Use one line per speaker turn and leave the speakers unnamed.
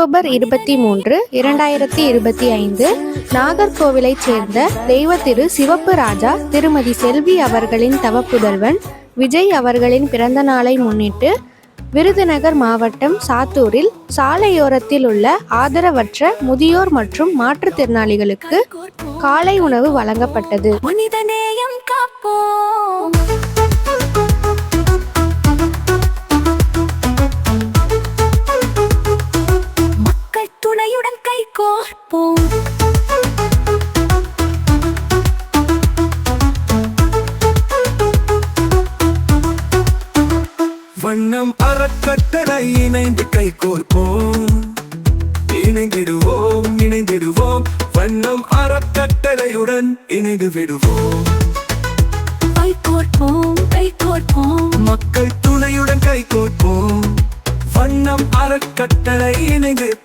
October இருபத்தி மூன்று இரண்டாயிரத்தி இருபத்தி ஐந்து நாகர்கோவிலைச் சேர்ந்த தெய்வ திரு சிவப்பு ராஜா திருமதி செல்வி அவர்களின் தவப்புதல்வன் விஜய் அவர்களின் பிறந்த நாளை முன்னிட்டு விருதுநகர் மாவட்டம் சாத்தூரில் சாலையோரத்தில் உள்ள ஆதரவற்ற முதியோர் மற்றும் மாற்றுத்திறனாளிகளுக்கு
காலை உணவு வழங்கப்பட்டது. பார்ப்போம்.
வண்ணம் அறக்கட்டளை இணைந்து கை கோர்ப்போம். இணைந்திடுவோம் இணைந்திடுவோம். வண்ணம் அறக்கட்டளையுடன் இணைந்து விடுவோம்.
கை கோர்ப்போம் கை கோர்ப்போம்.
மக்கள் துணையுடன் கை கோர்ப்போம். வண்ணம் அறக்கட்டளை இணைந்து